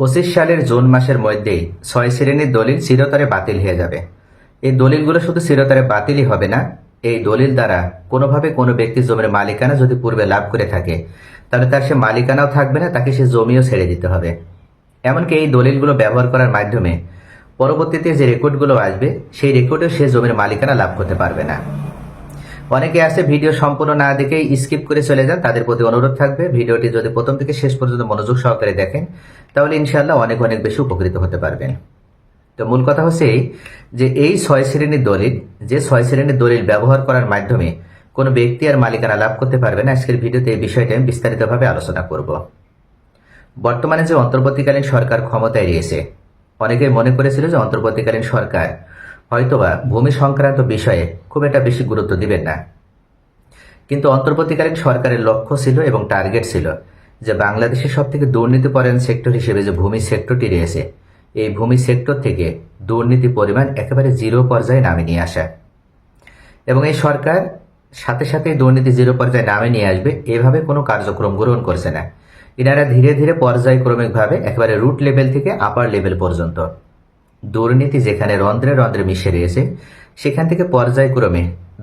পঁচিশ সালের জুন মাসের মধ্যেই ছয় শ্রেণির দলিল চিরতরে বাতিল হয়ে যাবে। এই দলিলগুলো শুধু চিরতরে বাতিলই হবে না, এই দলিল দ্বারা কোনোভাবে কোনো ব্যক্তি জমির মালিকানা যদি পূর্বে লাভ করে থাকে, তাহলে তার সে মালিকানাও থাকবে না, তাকে সে জমিও ছেড়ে দিতে হবে। এমনকি এই দলিলগুলো ব্যবহার করার মাধ্যমে পরবর্তীতে যে রেকর্ডগুলো আসবে, সেই রেকর্ডেও সে জমির মালিকানা লাভ করতে পারবে না। অনেকে আছে ভিডিও সম্পূর্ণ না দেখেই স্কিপ করে চলে যান, তাদের প্রতি অনুরোধ থাকবে। ভিডিওটি যদি প্রথম থেকে শেষ পর্যন্ত মনোযোগ সহকারে দেখেন, তাহলে ইনশাল্লাহ অনেক অনেক বেশি উপকৃত হতে পারবেন। তো মূল কথা হচ্ছে এই যে এই ছয় শ্রেণির দলিল, যে ছয় শ্রেণির দলিল ব্যবহার করার মাধ্যমে কোনো ব্যক্তি আর মালিকানা লাভ করতে পারবে না, আজকের ভিডিওতে এই বিষয়টি আমি বিস্তারিতভাবে আলোচনা করব। বর্তমানে যে অন্তর্বর্তীকালীন সরকার ক্ষমতায় রয়েছে, অনেকে মনে করেছিল যে অন্তর্বর্তীকালীন সরকার হয়তোবা ভূমি সংক্রান্ত বিষয়ে খুব একটা বেশি গুরুত্ব দিবেন না। কিন্তু অন্তর্বর্তীকালীন সরকারের লক্ষ্য ছিল এবং টার্গেট ছিল যে বাংলাদেশের থেকে দুর্নীতিপরায়ণ সেক্টর হিসেবে যে ভূমি সেক্টরটি রয়েছে, এই ভূমি সেক্টর থেকে দুর্নীতি পরিমাণ একেবারে জিরো পর্যায়ে নামে নিয়ে আসা। এবং এই সরকার সাথে সাথে দুর্নীতি জিরো পর্যায়ে নামে নিয়ে আসবে, এভাবে কোনো কার্যক্রম গ্রহণ করছে না। এনারা ধীরে ধীরে পর্যায়ক্রমিকভাবে একেবারে রুট লেভেল থেকে আপার লেভেল পর্যন্ত। দুর্নীতি যেখানে রন্ধ্রে রন্ধ্রে মিশে রয়েছে, সেখান থেকে পর্যায়ক্রমে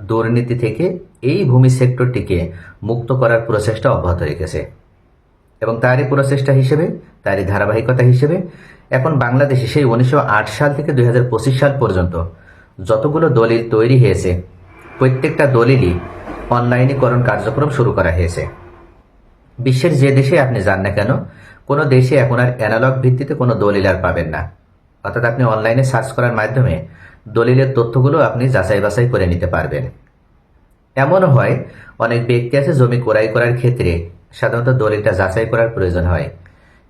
দুর্নীতি থেকে এই ভূমি সেক্টরটিকে মুক্ত করার প্রচেষ্টা অব্যাহত রেখেছে। এবং তারই প্রচেষ্টা হিসেবে, তারই ধারাবাহিকতা হিসেবে এখন বাংলাদেশে সেই উনিশশো আট সাল থেকে দুই হাজার পঁচিশ সাল পর্যন্ত যতগুলো দলিল তৈরি হয়েছে, প্রত্যেকটা দলিলই অনলাইনীকরণ কার্যক্রম শুরু করা হয়েছে। বিশ্বের যে দেশে আপনি যান না কেন, কোনো দেশে এখন আর অ্যানালগ ভিত্তিতে কোনো দলিল আর পাবেন না। অর্থাৎ আপনি অনলাইনে সার্চ করার মাধ্যমে দলিলের তথ্যগুলো আপনি যাচাই বাছাই করে নিতে পারবেন। এমনও হয়, অনেক ব্যক্তি আছে জমি ক্রয় করার ক্ষেত্রে সাধারণত দলিলটা যাচাই করার প্রয়োজন হয়।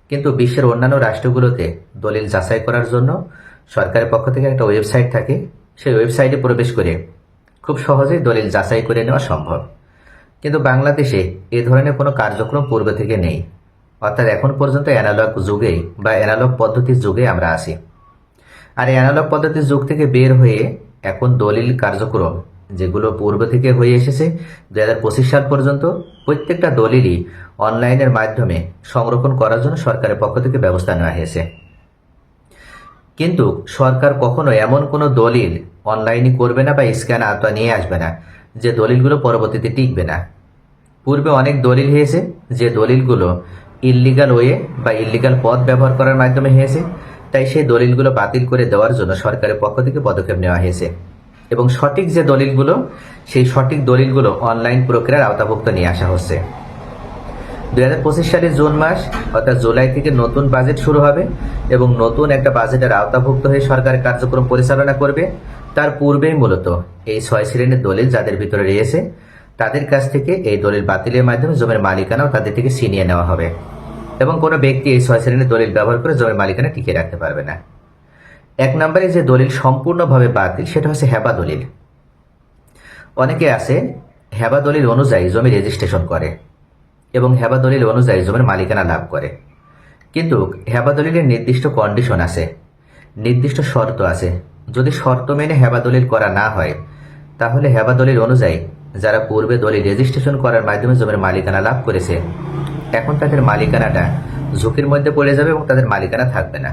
কিন্তু বিশ্বের অন্যান্য রাষ্ট্রগুলোতে দলিল যাচাই করার জন্য সরকারের পক্ষ থেকে একটা ওয়েবসাইট থাকে। সেই ওয়েবসাইটে প্রবেশ করে খুব সহজেই দলিল যাচাই করে নেওয়া সম্ভব। কিন্তু বাংলাদেশে এ ধরনের কোনো কার্যক্রম পূর্বে থেকে নেই। অর্থাৎ এখন পর্যন্ত অ্যানালগ যুগেই বা অ্যানালগ পদ্ধতির যুগে আমরা আছি। আর অ্যানালগ পদ্ধতির যুগ থেকে বের হয়ে এখন দলিল কার্যক্রম, যেগুলো পূর্ব থেকে হয়ে এসেছে দু হাজার পঁচিশ সাল পর্যন্ত, প্রত্যেকটা দলিলই অনলাইনের মাধ্যমে সংরক্ষণ করার জন্য সরকারের পক্ষ থেকে ব্যবস্থা নেওয়া হয়েছে। কিন্তু সরকার কখনো এমন কোনো দলিল অনলাইনে করবে না বা স্ক্যান আওতা নিয়ে আসবে না, যে দলিলগুলো পরবর্তীতে টিকবে না। পূর্বে অনেক দলিল হয়েছে, যে দলিলগুলো ইল্লিগাল ওয়ে বা ইল্লিগাল পথ ব্যবহার করার মাধ্যমে হয়েছে তাই সেই দলিলগুলো বাতিল করে দেওয়ার জন্য সরকারের পক্ষ থেকে পদক্ষেপ নেওয়া হয়েছে। এবং সঠিক যে দলিলগুলো, সেই সঠিক দলিলগুলো অনলাইন প্রক্রিয়ার আওতাভুক্ত নিয়ে আসা হচ্ছে। দুই হাজার পঁচিশ সালের জুন মাস, অর্থাৎ জুলাই থেকে নতুন বাজেট শুরু হবে এবং নতুন একটা বাজেটের আওতাভুক্ত হয়ে সরকারের কার্যক্রম পরিচালনা করবে। তার পূর্বেই মূলত এই ছয় শ্রেণির দলিল যাদের ভিতরে রয়েছে, তাদের কাছ থেকে এই দলিল বাতিলের মাধ্যমে জমির মালিকানাও তাদের থেকে ছিনিয়ে নেওয়া হবে। এবং কোনো ব্যক্তি এই ছয় শ্রেণির দলিল ব্যবহার করে জমির মালিকানা টিকিয়ে রাখতে পারবে না। এক নম্বরে যে দলিল সম্পূর্ণভাবে বাতিল, সেটা হচ্ছে হেবা দলিল। অনেকে আছে, হেবা দলিল অনুযায়ী জমি রেজিস্ট্রেশন করে এবং হেবা দলিল অনুযায়ী জমির মালিকানা লাভ করে। কিন্তু হেবা দলিলের নির্দিষ্ট কন্ডিশন আছে, নির্দিষ্ট শর্ত আছে। যদি শর্ত মেনে হেবা দলিল করা না হয়, তাহলে হেবা দলিল অনুযায়ী যারা পূর্বে দলিল রেজিস্ট্রেশন করার মাধ্যমে জমির মালিকানা লাভ করেছে এখন তাদের মালিকানাটা ঝুঁকির মধ্যে পড়ে যাবে এবং তাদের মালিকানা থাকবে না।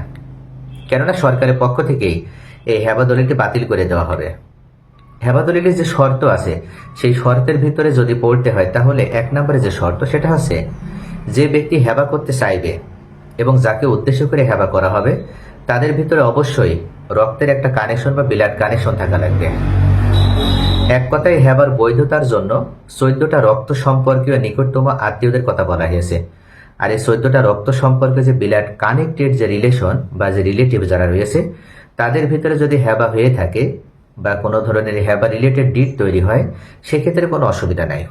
কেননা সরকারের পক্ষ থেকেই এই হেবা দলিলটি বাতিল করে দেওয়া হবে। হেবা দলিলের যে শর্ত আছে, সেই শর্তের ভিতরে যদি পড়তে হয়, তাহলে এক নম্বরে যে শর্ত, সেটা হচ্ছে যে ব্যক্তি হেবা করতে চাইবে এবং যাকে উদ্দেশ্য করে হেবা করা হবে, তাদের ভিতরে অবশ্যই রক্তের একটা কানেকশন বা বিলাট কানেকশন থাকা লাগবে। এক কথায় হেবার বৈধতার জন্য চোদ্দটা রক্ত সম্পর্কীয় নিকটতম আত্মীয়দের কথা বলা হয়েছে। আর এই চোদ্দটা রক্ত সম্পর্কে যে বিলাট কানেক্টেড যে রিলেশন বা যে রিলেটিভ যারা রয়েছে, তাদের ভিতরে যদি হেবা হয়ে থাকে বা কোনো ধরনের হেবা রিলেটেড ডিট তৈরি হয়, সেক্ষেত্রে কোনো অসুবিধা নাই।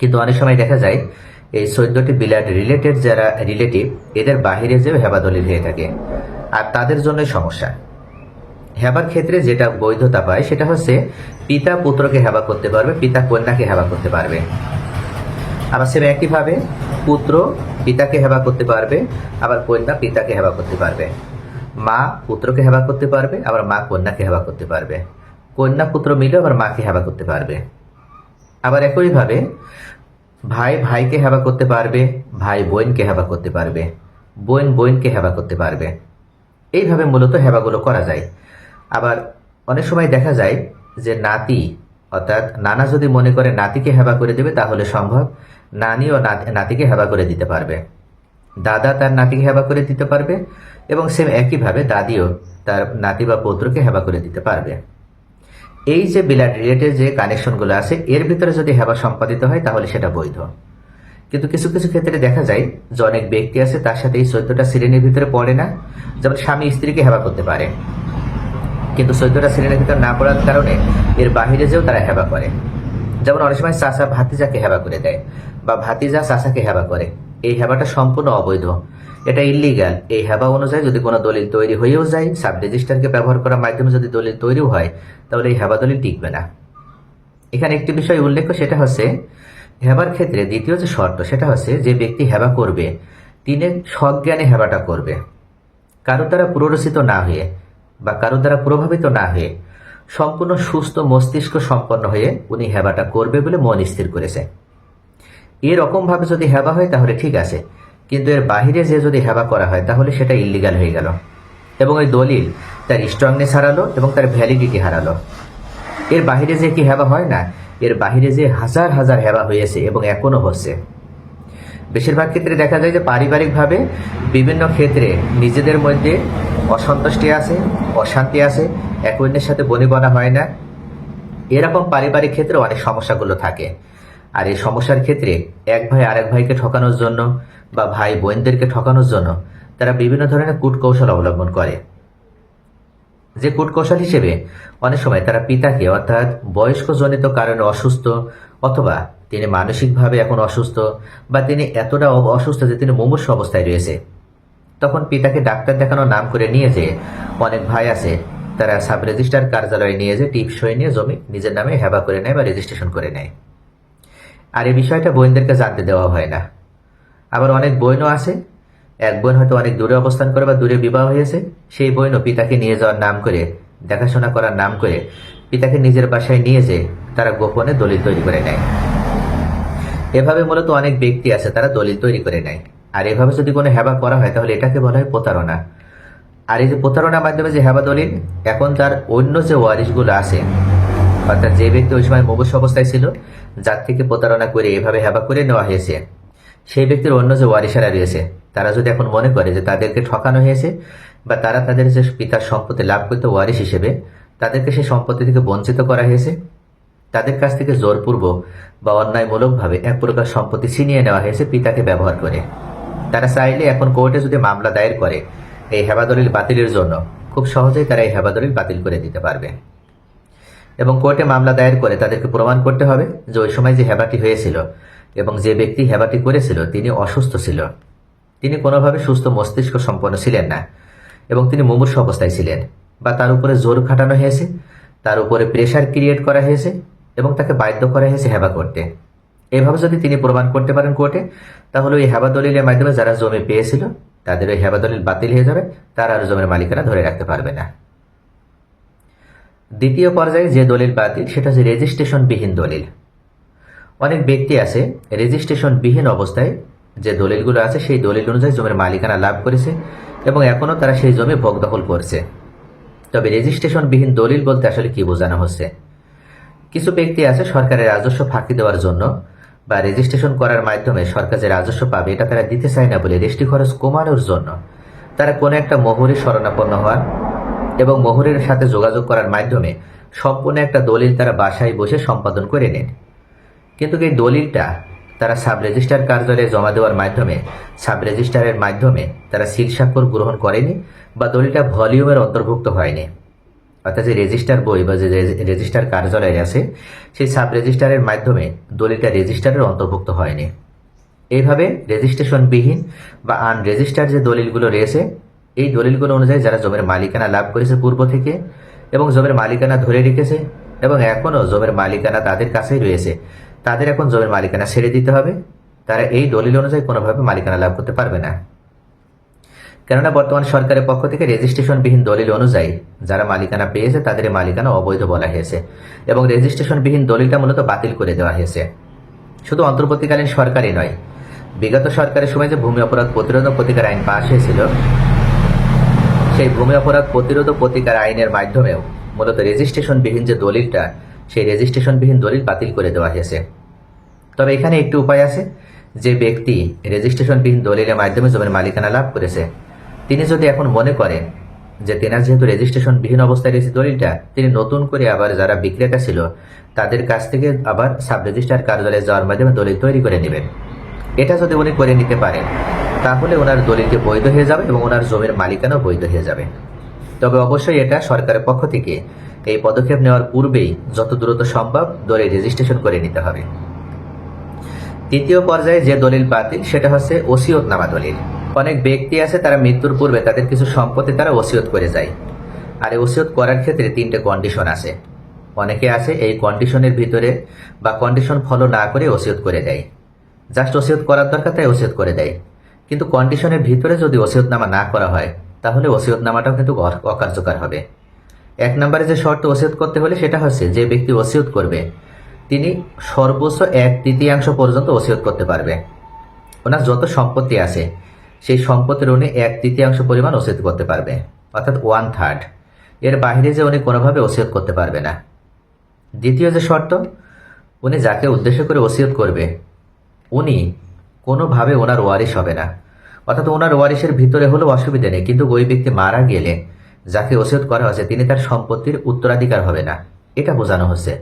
কিন্তু অনেক সময় দেখা যায়, এই চোদ্দটি বিলাট রিলেটেড যারা রিলেটিভ, এদের বাহিরে যে হেবা দলিল হয়ে থাকে। আর তাদের জন্যই সমস্যা। হেবার ক্ষেত্রে যেটা বৈধতা পায় সেটা হচ্ছে পিতা পুত্রকে হেবা করতে পারবে পিতা কন্যাকে হেবা করতে পারবে আবার সেম একইভাবে পুত্র পিতাকে হেবা করতে পারবে আবার কন্যা পিতাকে হেবা করতে পারবে মা পুত্রকে হেবা করতে পারবে আবার মা কন্যাকে হেবা করতে পারবে কন্যা পুত্র মিলে আবার মাকে হেবা করতে পারবে আবার একইভাবে ভাই ভাইকে হেবা করতে পারবে ভাই বোনকে হেবা করতে পারবে বোন বোনকে হেবা করতে পারবে এইভাবে মূলত হেবাগুলো করা যায় আবার অনেক সময় দেখা যায় যে নাতি, অর্থাৎ নানা যদি মনে করে নাতিকে হেবা করে দেবে, তাহলে সম্ভব নানিও নাতি- নাতিকে হেবা করে দিতে পারবে। দাদা তার নাতিকে হেবা করে দিতে পারবে এবং সেম একইভাবে দাদিও তার নাতি বা পৌত্রকে হেবা করে দিতে পারবে। এই যে ব্লাড রিলেটেড যে কানেকশনগুলো আছে, এর ভিতরে যদি হেবা সম্পাদিত হয়, তাহলে সেটা বৈধ। কিন্তু কিছু কিছু ক্ষেত্রে দেখা যায়, যে অনেক ব্যক্তি আছে, তার সাথে এই চোদ্দটা শ্রেণির ভিতরে পড়ে না, যেমন স্বামী স্ত্রীকে হেবা করতে পারে। কিন্তু শ্রেণির ভিতরে না পড়ার কারণে এর বাহিরে যেও তারা হেবা করে। যেমন অনেক সময় চাষা ভাতিজাকে হেবা করে দেয় বা ভাতিজা চাষাকে হেবা করে। এই হেবাটা সম্পূর্ণ অবৈধ। এটা ইলিগাল এই হেবা অনুযায়ী যদি কোনো দলিল তৈরি হয়েও যায় সাব রেজিস্টারকে ব্যবহার করার মাধ্যমে যদি দলিল তৈরিও হয়, তাহলে এই হেবা দলিল টিকবে না। এখানে একটি বিষয় উল্লেখ্য, সেটা হচ্ছে হেবার ক্ষেত্রে দ্বিতীয় যে শর্ত, সেটা হচ্ছে যে ব্যক্তি হেবা করবে তিনি সজ্ঞানে হেবাটা করবে। কারও দ্বারা পুররচিত না হয়ে বা কারও দ্বারা প্রভাবিত না হয়ে সম্পূর্ণ সুস্থ মস্তিষ্ক সম্পন্ন হয়ে উনি হেবাটা করবে বলে মন স্থির করেছে। এরকম ভাবে যদি হেবা হয় তাহলে ঠিক আছে, কিন্তু এর বাহিরে যে যদি হেবা করা হয় তাহলে সেটা ইলিগাল হয়ে গেল। এবং ওই দলিল তার স্ট্রংনেস হারালো এবং তার ভ্যালিডিটি হারালো। এর বাহিরে যে কি হেবা হয় না, এর বাহিরে যে হাজার হাজার হেবা হয়েছে এবং এখনও হচ্ছে। বেশিরভাগ ক্ষেত্রে দেখা যায় যে পারিবারিকভাবে বিভিন্ন ক্ষেত্রে নিজেদের মধ্যে অসন্তুষ্টি আছে, অশান্তি আছে এক অন্যের সাথে বনিবনা হয় না। এরকম পারিবারিক ক্ষেত্রে অনেক সমস্যাগুলো থাকে। আর এই সমস্যার ক্ষেত্রে এক ভাই আরেক ভাইকে ঠকানোর জন্য বা ভাই বোনদেরকে ঠকানোর জন্য তারা বিভিন্ন ধরনের কূটকৌশল অবলম্বন করে। যে কূটকৌশল হিসেবে অনেক সময় তারা পিতাকে অর্থাৎ বয়স্কজনিত কারণে অসুস্থ অথবা তিনি মানসিকভাবে এখন অসুস্থ বা তিনি এতটা অসুস্থ যে তিনি মুমূর্ষ অবস্থায় রয়েছে। তখন পিতাকে ডাক্তার দেখানোর নাম করে নিয়ে যে অনেক ভাই আছে, তারা সাব রেজিস্ট্রার কার্যালয়ে নিয়ে যে টিপ সই নিয়ে জমি নিজের নামে হেবা করে নেয় বা রেজিস্ট্রেশন করে নেয়। আর এই বিষয়টা বোনদেরকে জানতে দেওয়া হয় না। আবার অনেক বোনও আছে, এক বোন হয়তো অনেক দূরে অবস্থান করে বা দূরে বিবাহ হয়েছে, সেই বোনও পিতাকে নিয়ে যাওয়ার নাম করে, দেখাশোনা করার নাম করে পিতাকে নিজের বাসায় নিয়ে যে তারা গোপনে দলিল তৈরি করে নেয়। এভাবে মূলত অনেক ব্যক্তি আছে, তারা দলিল তৈরি করে নেয়। আর এভাবে যদি কোনো হেবা করা হয়, তাহলে এটাকে বলা হয় প্রতারণা। আর এই যে প্রতারণার মাধ্যমে যে হেবা দলিল, এখন তার অন্য যে ওয়ারিশগুলো আছে, অর্থাৎ যে ব্যক্তি ওই সময় মুমূর্ষ অবস্থায় ছিল, যার থেকে প্রতারণা করে এভাবে হেবা করে নেওয়া হয়েছে, সেই ব্যক্তির অন্য যে ওয়ারিশারা রয়েছে, তারা যদি এখন মনে করে যে তাদেরকে ঠকানো হয়েছে, বা তারা তাদের যে পিতার সম্পত্তি লাভ করতে ওয়ারিশ হিসেবে, তাদেরকে সেই সম্পত্তি থেকে বঞ্চিত করা হয়েছে, তাদের কাছ থেকে জোরপূর্বক বা অন্যায়মূলকভাবে এক প্রকার সম্পত্তি ছিনিয়ে নেওয়া হয়েছে পিতাকে ব্যবহার করে। তারা চাইলে এখন কোর্টে যদি মামলা দায়ের করে এই হেবাদলিল বাতিলের জন্য, খুব সহজেই তারা এই হেবাদলিল বাতিল করে দিতে পারবে। এবং কোর্টে মামলা দায়ের করে তাদেরকে প্রমাণ করতে হবে যে ওই সময় যে হেবাটি হয়েছিল এবং যে ব্যক্তি হেবাটি করেছিল, তিনি অসুস্থ ছিল। তিনি কোনোভাবে সুস্থ মস্তিষ্ক সম্পন্ন ছিলেন না এবং তিনি মুমূর্ষ অবস্থায় ছিলেন। বা তার উপরে জোর খাটানো হয়েছে, তার উপরে প্রেশার ক্রিয়েট করা হয়েছে এবং তাকে বাধ্য করা হয়েছে হেবা করতে। এভাবে যদি তিনি প্রমাণ করতে পারেন কোর্টে, তাহলে ওই হেবা দলিলের মাধ্যমে যারা জমি পেয়েছিল, তাদের ওই হেবা দলিল বাতিল হয়ে যাবে, তারা আর জমির মালিকানা ধরে রাখতে পারবে না। দ্বিতীয় পর্যায়ে যে দলিল বাতিল, সেটা হচ্ছে রেজিস্ট্রেশন বিহীন দলিল। অনেক ব্যক্তি আছে রেজিস্ট্রেশন বিহীন অবস্থায় যে দলিলগুলো আছে, সেই দলিল অনুযায়ী জমির মালিকানা লাভ করেছে এবং এখনও তারা সেই জমি ভোগ দখল করছে। তবে রেজিস্ট্রেশন বিহীন দলিল বলতে আসলে কি বোঝানো হচ্ছে? কিছু ব্যক্তি আছে সরকারের রাজস্ব ফাঁকি দেওয়ার জন্য বা রেজিস্ট্রেশন করার মাধ্যমে সরকার যে রাজস্ব পাবে, এটা তারা দিতে চায় না বলে রেজিস্ট্রি খরচ কমানোর জন্য। তারা কোনো একটা মোহরের শরণাপন্ন হওয়ার এবং মোহরের সাথে যোগাযোগ করার মাধ্যমে সম্পূর্ণ একটা দলিল তারা বাসায় বসে সম্পাদন করে নেন। কিন্তু এই দলিলটা তারা সাব রেজিস্ট্রার কার্যালয়ে জমা দেওয়ার মাধ্যমে সাব রেজিস্ট্রারের মাধ্যমে তারা সিল স্বাক্ষর গ্রহণ করেনি বা দলিলটা ভলিউমের অন্তর্ভুক্ত হয়নি। অর্থাৎ যে রেজিস্টার বই বা যে রেজিস্টার কার্যালয় আছে, সেই সাব রেজিস্টারের মাধ্যমে দলিলটা রেজিস্টারের অন্তর্ভুক্ত হয়নি। এইভাবে রেজিস্ট্রেশনবিহীন বা আনরেজিস্টার যে দলিলগুলো রয়েছে, এই দলিলগুলো অনুযায়ী যারা জমির মালিকানা লাভ করেছে পূর্ব থেকে এবং জমির মালিকানা ধরে রেখেছে এবং এখনও জমির মালিকানা তাদের কাছেই রয়েছে, তাদের এখন জমির মালিকানা ছেড়ে দিতে হবে। তারা এই দলিল অনুযায়ী কোনোভাবে মালিকানা লাভ করতে পারবে না। কেননা বর্তমান সরকারের পক্ষ থেকে রেজিস্ট্রেশনবিহীন দলিল অনুযায়ী যারা মালিকানা পেয়েছে, তাদের মালিকানা অবৈধ বলা হয়েছে এবং রেজিস্ট্রেশনবিহীন দলিলটা মূলত বাতিল করে দেওয়া হয়েছে। শুধু অন্তর্বর্তীকালীন সরকারই নয়, বিগত সরকারের সময় যে ভূমি অপরাধ প্রতিরোধ প্রতিকার আইন পাশ হয়েছিল, সেই ভূমি অপরাধ প্রতিরোধ প্রতিকার আইনের মাধ্যমেও মূলত রেজিস্ট্রেশনবিহীন যে দলিলটা, সেই রেজিস্ট্রেশনবিহীন দলিল বাতিল করে দেওয়া হয়েছে। তবে এখানে একটি উপায় আছে, যে ব্যক্তি রেজিস্ট্রেশনবিহীন দলিলের মাধ্যমে জমির মালিকানা লাভ করেছে তিনি যদি এখন মনে করেন যে তেনার যেহেতু রেজিস্ট্রেশন বিহীন অবস্থায় রয়েছে দলিলটা, তিনি নতুন করে আবার যারা বিক্রেতা ছিল, তাদের কাছ থেকে আবার সাব রেজিস্ট্রার কার্যালয়ে যাওয়ার মাধ্যমে দলিল তৈরি করে নেবেন। এটা যদি উনি করে নিতে পারেন, তাহলে ওনার দলিলটি বৈধ হয়ে যাবে এবং ওনার জমির মালিকানাও বৈধ হয়ে যাবে। তবে অবশ্যই এটা সরকারের পক্ষ থেকে এই পদক্ষেপ নেওয়ার পূর্বেই যত দ্রুত সম্ভব দলিল রেজিস্ট্রেশন করে নিতে হবে। তৃতীয় পর্যায়ে যে দলিল বাতিল, সেটা হচ্ছে ওসিয়তনামা দলিল। অনেক ব্যক্তি আছে, তারা মৃত্যুর পূর্বে তাদের কিছু সম্পত্তি তারা ওসিয়ত করে যায়। আর ওসিয়ত করার ক্ষেত্রে তিনটে কন্ডিশন আছে। অনেকে আছে, এই কন্ডিশনের ভিতরে বা কন্ডিশন ফলো না করে ওসিয়ত করে দেয়। জাস্ট ওসিয়ত করার দরকার, তাই ওসিয়ত করে দেয়। কিন্তু কন্ডিশনের ভিতরে যদি ওসিয়তনামা না করা হয়, তাহলে ওসিয়তনামাটাও কিন্তু অকার্যকর হবে। এক নম্বরে যে শর্ত ওসিয়ত করতে হলে, সেটা হচ্ছে যে ব্যক্তি ওসিয়ত করবে তিনি সর্বোচ্চ এক তৃতীয়াংশ পর্যন্ত ওসিয়ত করতে পারবে। ওনার যত সম্পত্তি আছে, সেই সম্পত্তির উনি এক তৃতীয়াংশ পরিমাণ ওসিয়ত করতে পারবে, অর্থাৎ ওয়ান থার্ড এর বাইরে যে উনি কোনোভাবে ওসিয়ত করতে পারবে না। দ্বিতীয় যে শর্ত, উনি যাকে উদ্দেশ্য করে ওসিয়ত করবে, উনি কোনোভাবে ওনার ওয়ারিশ হবে না। অর্থাৎ ওনার ওয়ারিশের ভিতরে হলেও অসুবিধা নেই, কিন্তু ওই ব্যক্তি মারা গেলে যাকে ওসিয়ত করা হয়েছে, তিনি তার সম্পত্তির উত্তরাধিকার হবে না। এটা বোঝানো হচ্ছে।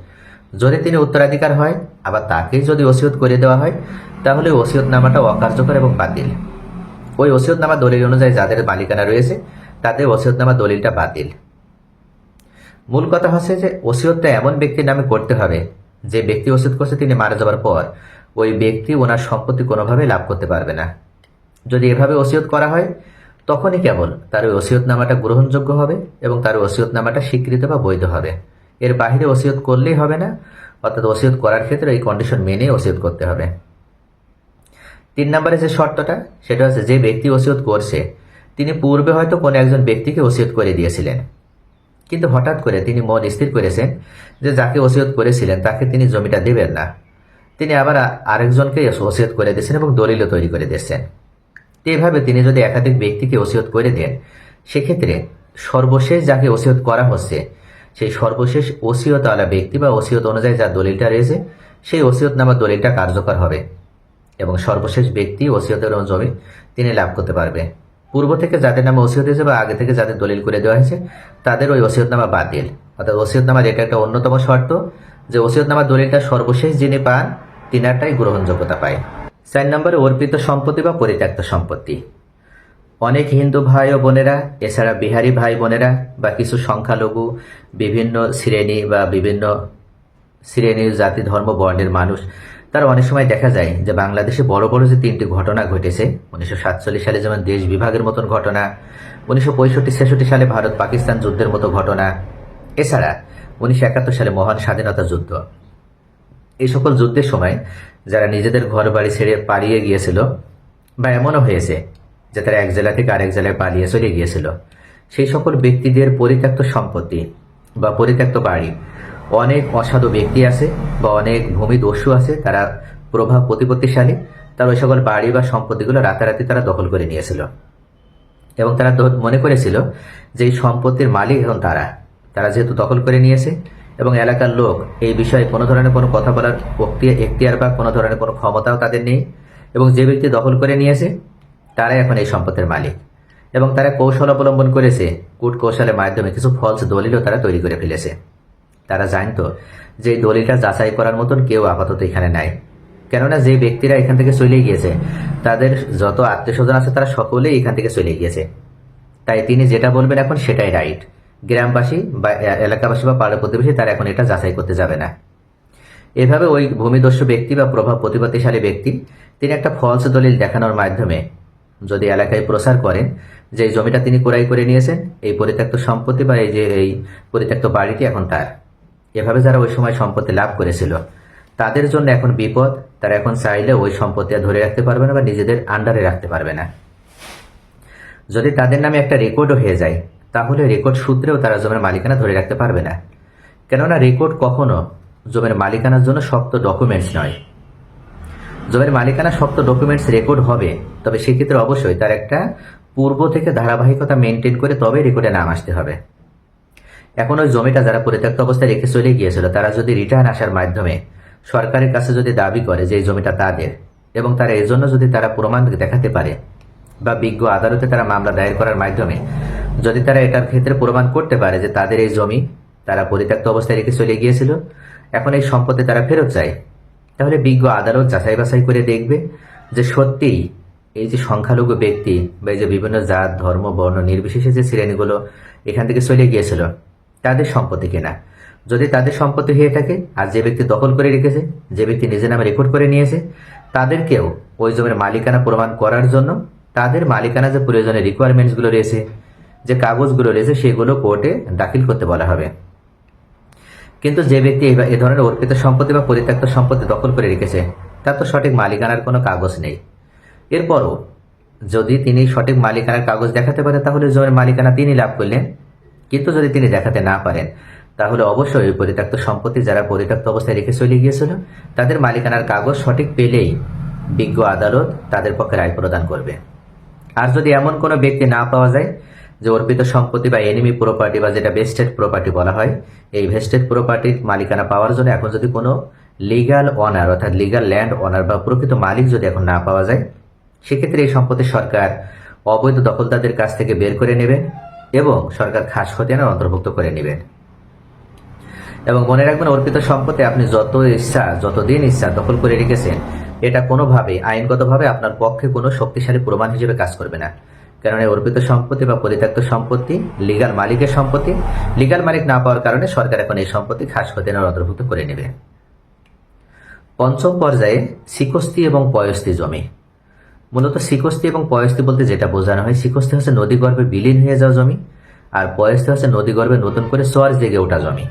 যদি তিনি উত্তরাধিকার হয়, আবার তাকেই যদি ওসিয়ত করে দেওয়া হয়, তাহলে ওসিয়তনামাটা অকার্যকর এবং বাতিল। ওই ওসিয়তনামা দলিল অনুযায়ী যাদের মালিকানা রয়েছে, তাদের ওসিয়তনামা দলিলটা বাতিল। মূল কথা হচ্ছে যে, ওসিয়তটা এমন ব্যক্তির নামে করতে হবে, যে ব্যক্তি ওসিয়ত করছে তিনি মারা যাওয়ার পর, ওই ব্যক্তি ওনার সম্পত্তি কোনোভাবে লাভ করতে পারবে না। যদি এভাবে ওসিয়ত করা হয়, তখনই কেবল তার ওই ওসিয়তনামাটা গ্রহণযোগ্য হবে এবং তার ওসিয়তনামাটা স্বীকৃত বা বৈধ হবে। এর বাইরে ওসিয়ত করলেই হবে না। অর্থাৎ ওসিয়ত করার ক্ষেত্রে এই কন্ডিশন মেনে ওসিয়ত করতে হবে। তিন নম্বরে যে শর্তটা, সেটা হচ্ছে যে ব্যক্তি ওসিয়ত করছে, তিনি পূর্বে হয়তো কোনো একজন ব্যক্তিকে ওসিয়ত করে দিয়েছিলেন। কিন্তু হঠাৎ করে তিনি মন স্থির করেছেন যে যাকে ওসিয়ত করেছিলেন, তাকে তিনি জমিটা দেবেন না। তিনি আবার আরেকজনকে ওসিয়ত করে দিয়েছেন এবং দলিলও তৈরি করে দিয়েছেন। এভাবে তিনি যদি একাধিক ব্যক্তিকে ওসিয়ত করে দেন, সেক্ষেত্রে সর্বশেষ যাকে ওসিয়ত করা হচ্ছে সেই সর্বশেষ ওসিয়তওয়ালা ব্যক্তি বা ওসিয়ত অনুযায়ী যা দলিলটা রয়েছে, সেই ওসিয়ত নামার দলিলটা কার্যকর হবে এবং সর্বশেষ ব্যক্তি ওসিয়তের জমি তিনি লাভ করতে পারবে। পূর্ব থেকে যাদের নামে ওসিয়ত হয়েছে বা আগে থেকে যাদের দলিল করে দেওয়া হয়েছে, তাদের ওই ওসিয়তনামা বাতিল অর্থাৎ ওসিয়তনামার এটা একটা অন্যতম শর্ত যে ওসিয়তনামার দলিলটা সর্বশেষ যিনি পান, তিনারটাই গ্রহণযোগ্যতা পায়। চার নম্বরে অর্পিত সম্পত্তি বা পরিত্যক্ত সম্পত্তি। অনেক হিন্দু ভাই ও বোনেরা, এছাড়া বিহারি ভাই বোনেরা বা কিছু সংখ্যালঘু, বিভিন্ন শ্রেণি বা বিভিন্ন শ্রেণির জাতি ধর্ম বর্ণের মানুষ, তার অনেক সময় দেখা যায় যে বাংলাদেশে বড় বড় যে তিনটি ঘটনা ঘটেছে, উনিশশো সাতচল্লিশ সালে যেমন দেশ বিভাগের মতন ঘটনা, উনিশশো পঁয়ষট্টি, ছেষট্টি সালে ভারত পাকিস্তান যুদ্ধের মতো ঘটনা, এছাড়া উনিশশো একাত্তর সালে মহান স্বাধীনতা যুদ্ধ। এই সকল যুদ্ধের সময় যারা নিজেদের ঘর বাড়ি ছেড়ে পালিয়ে গিয়েছিল বা এমনও হয়েছে যে তারা এক জেলা থেকে আরেক জেলায় পালিয়ে চলে গিয়েছিল। সেই সকল ব্যক্তিদের পরিত্যক্ত সম্পত্তি বা পরিত্যক্ত বাড়ি, অনেক অসাধু ব্যক্তি আছে বা অনেক ভূমি দস্যু আছে, তারা প্রভাব প্রতিপত্তিশালী, তারা ওই সকল বাড়ি বা সম্পত্তিগুলো রাতারাতি তারা দখল করে নিয়েছিল। এবং তারা মনে করেছিল যে এই সম্পত্তির মালিক এখন তারা। তারা যেহেতু দখল করে নিয়েছে এবং এলাকার লোক এই বিষয়ে কোনো ধরনের কোনো কথা বলার এখতিয়ার বা কোনো ধরনের কোনো ক্ষমতাও তাদের নেই। এবং যে ব্যক্তি দখল করে নিয়েছে তারাই এখন এই সম্পদের মালিক। এবং তারা কৌশল অবলম্বন করেছে, কূট কৌশলের মাধ্যমে কিছু ফলস দলিলও তারা তৈরি করে ফেলেছে। তারা জানতো যে দলিলটা যাচাই করার মতন কেউ আপাতত এখানে নাই। কেননা যে ব্যক্তিরা এখান থেকে চলে গিয়েছে, তাদের যত আত্মীয় স্বজন আছে তারা সকলেই এখান থেকে চলে গিয়েছে। তাই তিনি যেটা বলবেন এখন সেটাই রাইট। গ্রামবাসী বা এলাকাবাসী বা পাড়া প্রতিবেশী তারা এখন এটা যাচাই করতে যাবে না। এভাবে ওই ভূমিদস্যু ব্যক্তি বা প্রভাব প্রতিপত্তিশালী ব্যক্তি, তিনি একটা ফলস দলিল দেখানোর মাধ্যমে যদি এলাকায় প্রচার করেন যে জমিটা তিনি ক্রয় করে নিয়েছেন, এই পরিত্যক্ত সম্পত্তি বা এই যে এই পরিত্যক্ত বাড়িটি এখন তার। এভাবে যারা ওই সময় সম্পত্তি লাভ করেছিল, তাদের জন্য এখন বিপদ, তারা এখন চাইলে ওই সম্পত্তি ধরে রাখতে পারবে না বা নিজেদের আন্ডারে রাখতে পারবে না। যদি তাদের নামে একটা রেকর্ডও হয়ে যায়, তাহলে রেকর্ড সূত্রেও তারা জমির মালিকানা ধরে রাখতে পারবে না। কেননা রেকর্ড কখনো জমির মালিকানার জন্য শক্ত ডকুমেন্টস নয়। জমির মালিকানা শক্ত ডকুমেন্টস রেকর্ড হবে, তবে সেক্ষেত্রে অবশ্যই তার একটা পূর্ব থেকে ধারাবাহিকতা মেনটেন করে তবে রেকর্ডে নাম আসতে হবে। এখন ওই জমিটা যারা পরিত্যক্ত অবস্থায় রেখে চলে গিয়েছিল, তারা যদি রিটার্ন আসার মাধ্যমে সরকারের কাছে যদি দাবি করে যে এই জমিটা তাদের, এবং তারা এর জন্য যদি তারা প্রমাণ দেখাতে পারে, বা বিজ্ঞ আদালতে তারা মামলা দায়ের করার মাধ্যমে যদি তারা এটার ক্ষেত্রে প্রমাণ করতে পারে যে তাদের এই জমি তারা পরিত্যক্ত অবস্থায় রেখে চলে গিয়েছিল, এখন এই সম্পত্তি তারা ফেরত চায়। তাহলে বিজ্ঞ আদালত যাচাই বাছাই করে দেখবে যে সত্যিই এই যে সংখ্যালঘু ব্যক্তি বা এই যে বিভিন্ন জাত, ধর্ম, বর্ণ নির্বিশেষে যে শ্রেণীগুলো এখান থেকে চলে গিয়েছিল, তাদের সম্পত্তি কিনা। যদি তাদের সম্পত্তি হয়ে থাকে, আর যে ব্যক্তি দখল করে রেখেছে, যে ব্যক্তি নিজের নামে রেকর্ড করে নিয়েছে, তাদেরকেও ওই জমির মালিকানা প্রমাণ করার জন্য তাদের মালিকানা যে প্রয়োজনীয় রিকোয়ারমেন্টসগুলো রয়েছে, যে কাগজগুলো রয়েছে, সেগুলো কোর্টে দাখিল করতে বলা হবে। কিন্তু যে ব্যক্তি এ ধরনের অর্পিত সম্পত্তি বা পরিত্যক্ত সম্পত্তি দখল করে রেখেছে, তার তো সঠিক মালিকানার কোনো কাগজ নেই। এরপরও যদি তিনি সঠিক মালিকানার কাগজ দেখাতে পারেন, তাহলে জমির মালিকানা তিনি লাভ করলেন। কিন্তু যদি তিনি দেখাতে না পারেন, তাহলে অবশ্যই ওই পরিত্যক্ত সম্পত্তি যারা পরিত্যক্ত অবস্থায় রেখে চলে গিয়েছিল, তাদের মালিকানার কাগজ সঠিক পেলেই বিজ্ঞ আদালত তাদের পক্ষে রায় প্রদান করবে। আর যদি এমন কোনো ব্যক্তি না পাওয়া যায় যে অর্পিত সম্পত্তি বা এনিমি প্রপার্টি বা যেটা ভেস্টেড প্রপার্টি বলা হয়, এই ভেস্টেড প্রপার্টির মালিকানা পাওয়ার জন্য এখন যদি কোনো লিগাল অনার অর্থাৎ লিগাল ল্যান্ড অনার বা প্রকৃত মালিক যদি এখন না পাওয়া যায়, সেক্ষেত্রে এই সম্পত্তি সরকার অবৈধ দখলদারদের কাছ থেকে বের করে নেবেন এবং সরকার খাস খতিয়ানের অন্তর্ভুক্ত করে নেবেন। এবং মনে রাখবেন, অর্পিত সম্পত্তি আপনি যত ইচ্ছা, যতদিন ইচ্ছা দখল করে রেখেছেন, এটা কোনোভাবেই আইনগতভাবে আপনার পক্ষে কোনো শক্তিশালী প্রমাণ হিসেবে কাজ করবে না। কারণ অর্পিত সম্পত্তি বা পরিত্যক্ত সম্পত্তি লিগাল মালিকের সম্পত্তি লিগাল মালিক না পাওয়ার কারণে সরকার এখন এই সম্পত্তি খাস খতিয়ানের অন্তর্ভুক্ত করে নেবে। পঞ্চম পর্যায়ে সিকস্তি এবং পয়স্তি জমি। মূলত সিকস্তি এবং পয়স্তি বলতে যেটা বোঝানো হয় সিকস্তি হচ্ছে নদীগর্ভে বিলীন হয়ে যাওয়া জমি, আর পয়স্তি হচ্ছে নদীগর্ভে নতুন করে সোয়ার জেগে ওঠা জমি।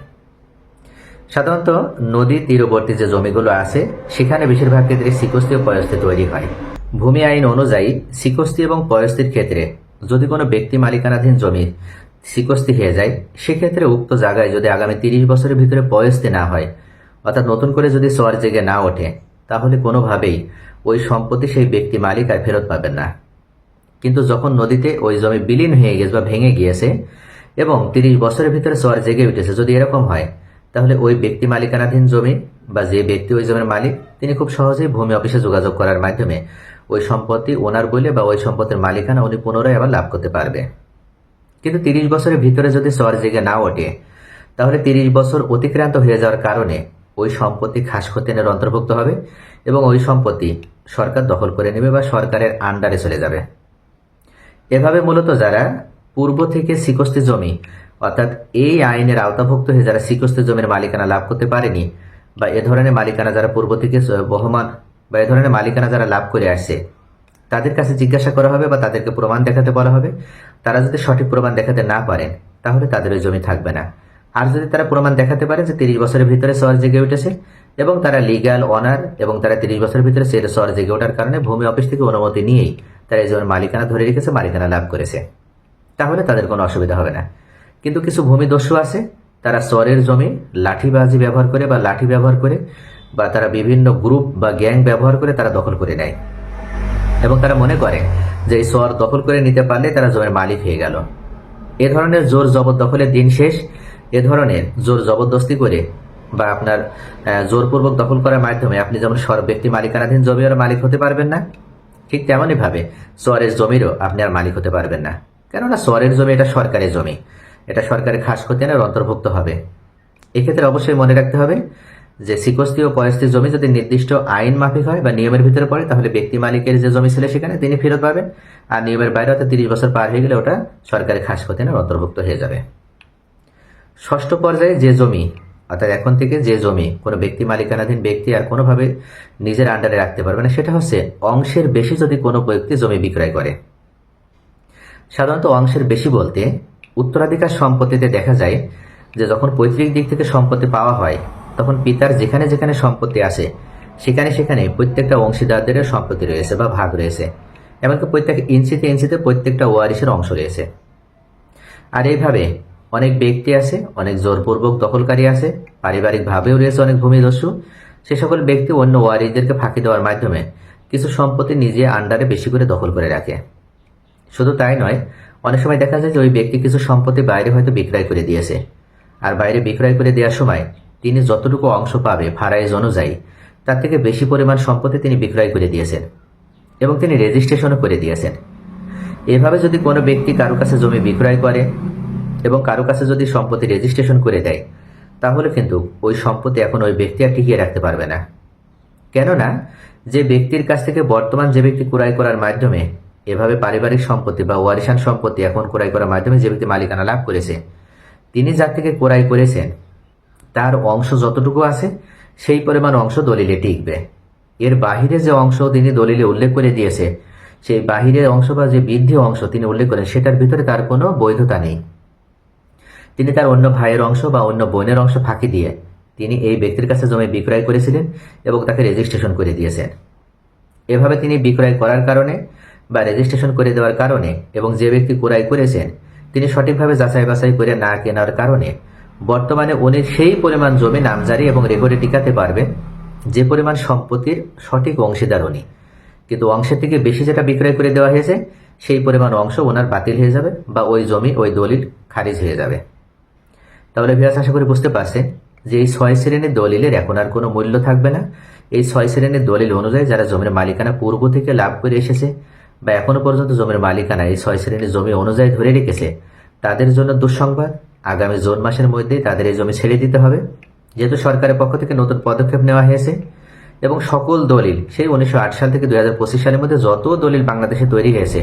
সাধারণত নদী তীরবর্তী যে জমিগুলো আছে, সেখানে বেশিরভাগ ক্ষেত্রে সিকস্তি ও পয়স্তি তৈরি হয়। ভূমি আইন অনুযায়ী সিকস্তি এবং পয়স্তির ক্ষেত্রে যদি কোনো ব্যক্তি মালিকানাধীন জমি সিকস্তি হয়ে যায়, সেক্ষেত্রে উক্ত জায়গায় যদি আগামী তিরিশ বছরের ভিতরে পয়স্তি না হয়, অর্থাৎ নতুন করে যদি সোয়ার জেগে না ওঠে, তাহলে কোনোভাবেই ওই সম্পত্তি সেই ব্যক্তি মালিক আর ফেরত পাবেন না। কিন্তু যখন নদীতে ওই জমি বিলীন হয়ে গেছে বা ভেঙে গিয়েছে এবং তিরিশ বছরের ভিতরে সোয়ার জেগে উঠেছে যদি এরকম হয়, তাহলে ওই ব্যক্তি মালিকানাধীন জমি বা যে ব্যক্তি ওই জমির মালিক, তিনি খুব সহজেই ভূমি অফিসে যোগাযোগ করার মাধ্যমে ওই সম্পত্তি ওনার বলে বা ওই সম্পত্তির মালিকানা উনি পুনরায় আবার লাভ করতে পারবে। কিন্তু তিরিশ বছরের ভিতরে যদি সোয়ার জেগে না ওঠে, তাহলে তিরিশ বছর অতিক্রান্ত হয়ে যাওয়ার কারণে ওই সম্পত্তি খাস খতিয়ানের অন্তর্ভুক্ত হবে এবং ওই সম্পত্তি সরকার দখল করে নেবে বা সরকারের আন্ডারে চলে যাবে। এভাবে মূলত যারা পূর্ব থেকে সিকস্তি জমি, অর্থাৎ এই আইনের আওতাভুক্ত হয়ে যারা সিকস্তি জমির মালিকানা লাভ করতে পারেনি বা এ ধরনের মালিকানা যারা পূর্ব থেকে বহমান বা এ ধরনের মালিকানা যারা লাভ করে আসছে, তাদের কাছে জিজ্ঞাসা করা হবে বা তাদেরকে প্রমাণ দেখাতে বলা হবে। তারা যদি সঠিক প্রমাণ দেখাতে না পারেন, তাহলে তাদের ওই জমি থাকবে না। আর যদি তারা প্রমাণ দেখাতে পারে যে তিরিশ বছরের ভিতরে শহর জেগে উঠেছে এবং তারা লিগ্যাল অনার এবং তারা তিরিশ বছরের ভিতরে সে শহর জেগে ওঠার কারণে ভূমি অফিস থেকে অনুমতি নিয়েই তারা এই জমির মালিকানা ধরে রেখেছে, মালিকানা লাভ করেছে, তাহলে তাদের কোনো অসুবিধা হবে না। কিন্তু কিছু ভূমি দস্যু আছে, তারা চরের জমি লাঠিবাজি ব্যবহার করে বা লাঠি ব্যবহার করে বা তারা বিভিন্ন গ্রুপ বা গ্যাং ব্যবহার করে তারা দখল করে নেয়। এবং তারা মনে করে যে এই চর দখল করে নিতে পারলে তারা জমির মালিক হয়ে গেল। এ ধরনের জোর জবরদখলের দিন শেষ। এ ধরনের জোর জবরদস্তি করে বা আপনার জোরপূর্বক দখল করার মাধ্যমে আপনি যেমন সর ব্যক্তি মালিকানাধীন জমির মালিক হতে পারবেন না, ঠিক তেমনই ভাবে চরের জমিরও আপনি আর মালিক হতে পারবেন না। কেননা চরের জমি এটা সরকারি জমি। এটা সরকারের খাস খতিয়ানের অন্তর্ভুক্ত হবে। এক্ষেত্রে অবশ্যই মনে রাখতে হবে যে সিকস্তি ও পয়স্তি জমি যদি নির্দিষ্ট আইন মাফিক হয় বা নিয়মের ভিতরে পড়ে, তাহলে ব্যক্তি মালিকের যে জমি ছিল সেখানে তিনি ফেরত পাবেন। আর নিয়মের বাইরে অর্থাৎ তিরিশ বছর পার হয়ে গেলে ওটা সরকারি খাস খতিয়ানের অন্তর্ভুক্ত হয়ে যাবে। ষষ্ঠ পর্যায়ে যে জমি, অর্থাৎ এখন থেকে যে জমি, কোনো ব্যক্তি মালিকানাধীন ব্যক্তি আর কোনোভাবে নিজের আন্ডারে রাখতে পারবে না, সেটা হচ্ছে অংশের বেশি যদি কোনো ব্যক্তি জমি বিক্রয় করে। সাধারণত অংশের বেশি বলতে উত্তরাধিকার সম্পত্তিতে দেখা যায় যে যখন পৈতৃক দিক থেকে সম্পত্তি পাওয়া হয় তখন পিতার যেখানে যেখানে সম্পত্তি আসে, সেখানে সেখানে প্রত্যেকটা অংশীদারদের সম্পত্তি রয়েছে বা ভাগ রয়েছে। এমনকি প্রত্যেক ইঞ্চিতে ইঞ্চিতে প্রত্যেকটা ওয়ারিশের অংশ রয়েছে। আর এইভাবে অনেক ব্যক্তি আছে অনেক জোরপূর্বক দখলকারী আছে পারিবারিকভাবেও রয়েছে অনেক ভূমিদস্যু সে সকল ব্যক্তি অন্য ওয়ারিসদেরকে ফাঁকি দেওয়ার মাধ্যমে কিছু সম্পত্তি নিজে আন্ডারে বেশি করে দখল করে রাখে। শুধু তাই নয়, অনেক সময় দেখা যায় যে ওই ব্যক্তি কিছু সম্পত্তি বাইরে হয়তো বিক্রয় করে দিয়েছে। আর বাইরে বিক্রয় করে দেওয়ার সময় তিনি যতটুকু অংশ পাবে ফারাইজ অনুযায়ী তার থেকে বেশি পরিমাণ সম্পত্তি তিনি বিক্রয় করে দিয়েছেন এবং তিনি রেজিস্ট্রেশনও করে দিয়েছেন। এভাবে যদি কোনো ব্যক্তি কারও কাছে জমি বিক্রয় করে এবং কারও কাছে যদি সম্পত্তি রেজিস্ট্রেশন করে দেয়, তাহলে কিন্তু ওই সম্পত্তি এখন ওই ব্যক্তি আর টিকিয়ে রাখতে পারবে না। কেননা, যে ব্যক্তির কাছ থেকে বর্তমান যে ব্যক্তি ক্রয় করার মাধ্যমে এভাবে পারিবারিক সম্পত্তি বা ওয়ারিশান সম্পত্তি এখন ক্রয় করার মাধ্যমে যে ব্যক্তি মালিকানা লাভ করেছে, তিনি যার থেকে ক্রয় করেছেন তার অংশ যতটুকু আছে, সেই পরিমাণ অংশ দলিলে টিকবে। এর বাহিরে যে অংশ তিনি দলিলে উল্লেখ করে দিয়েছে, সেই বাহিরের অংশ বা যে বৃদ্ধি অংশ তিনি উল্লেখ করেন, সেটার ভিতরে তার কোনো বৈধতা নেই। তিনি তার অন্য ভাইয়ের অংশ বা অন্য বোনের অংশ ফাঁকি দিয়ে তিনি এই ব্যক্তির কাছে জমি বিক্রয় করেছিলেন এবং তাকে রেজিস্ট্রেশন করে দিয়েছেন। এভাবে তিনি বিক্রয় করার কারণে বা রেজিস্ট্রেশন করে দেওয়ার কারণে এবং যে ব্যক্তি ক্রয় করেছেন, তিনি সঠিকভাবে যাচাই বাছাই করে না কেনার কারণে বর্তমানে উনি সেই পরিমাণ জমি নামজারি এবং রেকর্ডে টিকাতে পারবেন যে পরিমাণ সম্পত্তির সঠিক অংশীদার উনি। কিন্তু অংশের থেকে বেশি যেটা বিক্রয় করে দেওয়া হয়েছে, সেই পরিমাণ অংশ ওনার বাতিল হয়ে যাবে বা ওই জমি, ওই দলিল খারিজ হয়ে যাবে। তাহলে ভিয়াস আশা করি বুঝতে পারছেন যে এই ছয় শ্রেণির দলিলের এখন আর কোনো মূল্য থাকবে না। এই ছয় শ্রেণির দলিল অনুযায়ী যারা জমির মালিকানা পূর্ব থেকে লাভ করে এসেছে বা এখনও পর্যন্ত জমির মালিকানা এই ছয় শ্রেণির জমি অনুযায়ী ধরে রেখেছে, তাদের জন্য দুঃসংবাদ। আগামী জুন মাসের মধ্যেই তাদের এই জমি ছেড়ে দিতে হবে। যেহেতু সরকারের পক্ষ থেকে নতুন পদক্ষেপ নেওয়া হয়েছে এবং সকল দলিল, সেই উনিশশো সাল থেকে দু হাজার পঁচিশ সালের মধ্যে যত দলিল বাংলাদেশে তৈরি হয়েছে,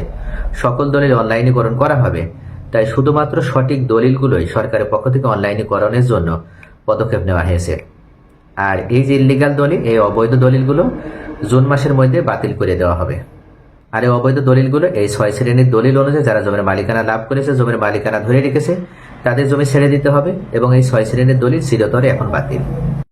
সকল দলিল অনলাইনীকরণ করা হবে। তাই শুধুমাত্র সঠিক দলিলগুলোই সরকারের পক্ষ থেকে অনলাইনীকরণের জন্য পদক্ষেপ নেওয়া হয়েছে। আর এই যে ইলিগাল দলিল, এই অবৈধ দলিলগুলো জুন মাসের মধ্যে বাতিল করে দেওয়া হবে। আর এই অবৈধ দলিলগুলো এই ছয় শ্রেণির দলিল অনুযায়ী যারা জমির মালিকানা লাভ করেছে, জমির মালিকানা ধরে রেখেছে তাদের জমি ছেড়ে দিতে হবে এবং এই ছয় শ্রেণির দলিল চিরতরে এখন বাতিল।